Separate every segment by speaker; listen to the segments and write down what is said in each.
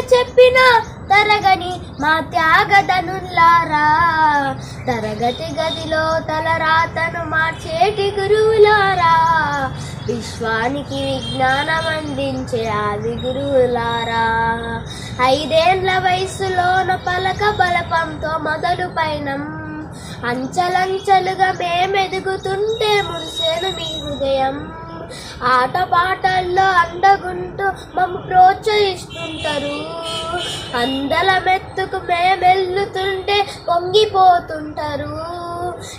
Speaker 1: చెప్పినా తరగని మా త్యాగదనులారా తరగతి గదిలో తలరాతను మార్చేటి గురువులారా. విశ్వానికి విజ్ఞానం అందించే ఆది గురువులారా. ఐదేండ్ల వయసులోన పలక బలపంతో మొదలు పైనం అంచలంచలుగా మేమెదుగుతుంటే మురిసేను మీ హృదయం. ఆటపాటల్లో అండగుంటూ మమ్మ ప్రోత్సహిస్తుంటారు అందల మెత్తుకు మేమెల్లుతుంటే పొంగిపోతుంటారు.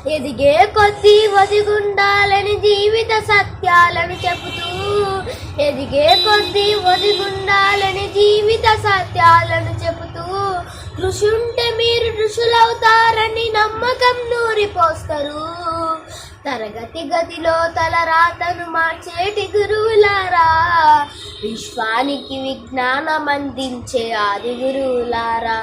Speaker 1: ఎదిగే కొద్దీ ఒదిగుండాలని జీవిత సత్యాలను చెబుతూ ఎదిగే కొద్దీ ఒదిగుండాలని జీవిత సత్యాలను చెబుతూ ఋషుంటే మీరు ఋషులవుతారని నమ్మకం నూరిపోస్తారు. తరగతి గదిలో తలరాతను మార్చేటి గురువులారా విశ్వానికి విజ్ఞానం అందించే ఆది గురువులారా.